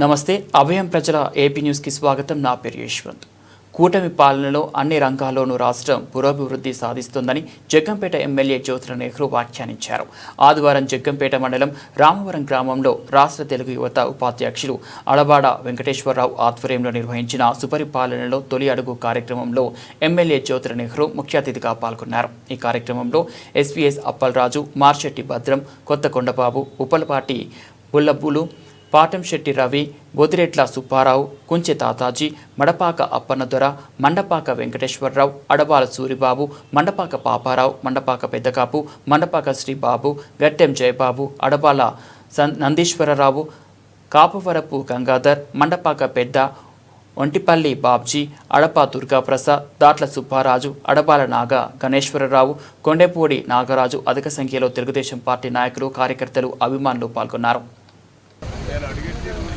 నమస్తే అభయం ప్రజల ఏపీ న్యూస్కి స్వాగతం. నా పేరు యశ్వంత్. కూటమి పాలనలో అన్ని రంగాల్లోనూ రాష్ట్రం పురోభివృద్ధి సాధిస్తుందని జగ్గంపేట ఎమ్మెల్యే జ్యోతుల నెహ్రూ వ్యాఖ్యానించారు. ఆదివారం జగ్గంపేట మండలం రామవరం గ్రామంలో రాష్ట్ర తెలుగు యువత ఉపాధ్యక్షులు అడబాడ వెంకటేశ్వరరావు ఆధ్వర్యంలో నిర్వహించిన సుపరిపాలనలో తొలి అడుగు కార్యక్రమంలో ఎమ్మెల్యే జ్యోతుల నెహ్రూ ముఖ్య అతిథిగా పాల్గొన్నారు. ఈ కార్యక్రమంలో ఎస్పీఎస్ అప్పలరాజు మార్షెట్టి భద్రం కొత్త కొండబాబు ఉపలపాటి బుల్లబ్బులు పాటంశెట్టి రవి బొదిరెట్ల సుబ్బారావు కుంచె తాతాజీ మడపాక అప్పన్నదొర మండపాక వెంకటేశ్వరరావు అడబాల సూరిబాబు మండపాక పాపారావు మండపాక పెద్దకాపు మండపాక శ్రీబాబు గట్టెం జయబాబు అడవాల నందీశ్వరరావు కాపవరపు గంగాధర్ మండపాక పెద్ద ఒంటిపల్లి బాబ్జీ అడప దుర్గాప్రసాద్ దాట్ల సుబ్బారాజు అడబాల నాగ గణేశ్వరరావు కొండెపూడి నాగరాజు అధిక సంఖ్యలో తెలుగుదేశం పార్టీ నాయకులు కార్యకర్తలు అభిమానులు పాల్గొన్నారు.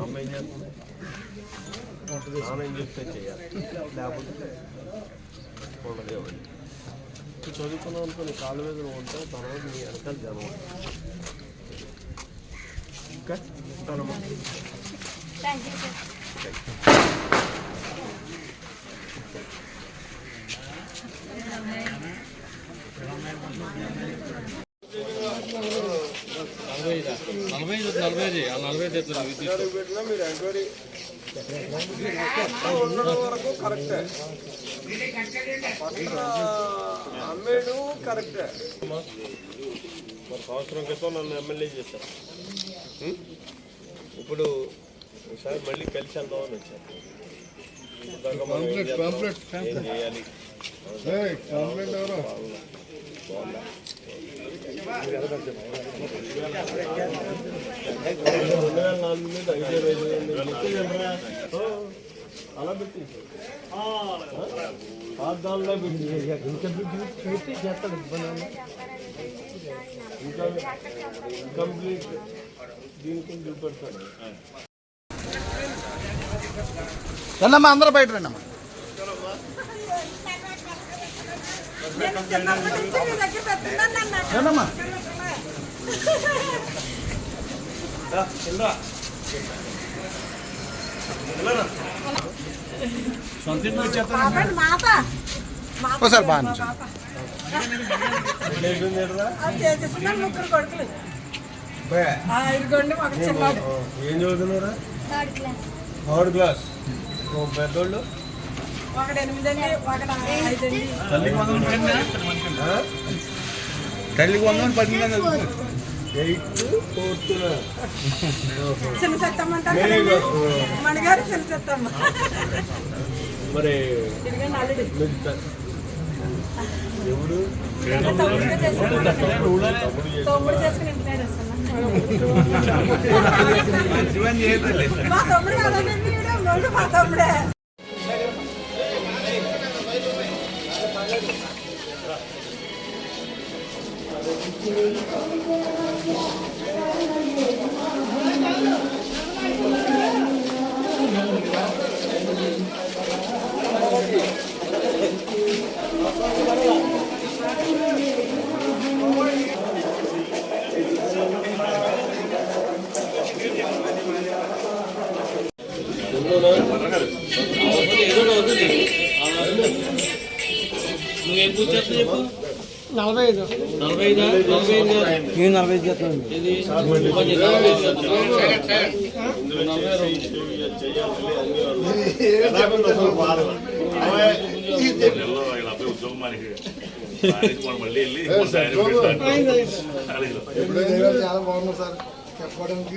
అమ్మాయి స్నానం చేస్తే చేయాలి? లేకపోతే నువ్వు చదువుకున్నావు అనుకుని కాలు మీద ఉంటే తర్వాత నీ వెనకాల జనం. ఇంకా ఉంటానమ్మా ఎంక్వైరీ పెట్టినా మీరు ఎంక్వైరీ ఉండడం వరకు కరెక్టే పక్కన అమ్మేడు కరెక్టే మరి సంవత్సరం క్రితం నన్ను ఎమ్మెల్యే చేశారు? ఇప్పుడు ఒకసారి మళ్ళీ కలిసి వెళ్దామని వచ్చాను బాగుందా? రెండు వేల నాలుగు మీద ఐదు వేల ఐదు వేలు నేను చెప్పేదేంట్రా? ఓ, అలా పెట్టి. పాదాల్లో పెట్టి ఇంకా పెట్టి చేస్తాడు ఇబ్బంది ఇంకా కంప్లీట్ దీనికి చూపెడతాడు. రండమ్మా అందరూ బయట రండమ్మా. రండమ్మా. ఒక చిన్నాడు ఏం చదువుతున్నారా థర్డ్ క్లాస్ పెద్దోళ్ళు తల్లికి వందలు పడిందా తల్లికి వందలు పడిందా ఎయిత్ ఫోర్త్ చిన్న చెత్తమ్మ అంటారు చిన్న చెత్తమ్మ మరి ఎవడు తమ్ముడు చేసుకుని మా తమ్ముడు కాదండి మా తమ్ముడే నువ్వేం పూజ చేస్తావు చెప్పు నలభై ఐదు నలభై ఐదు నలభై ఐదు నేను నలభై ఐదు చేస్తాను. చాలా బాగుంది సార్ చెప్పడానికి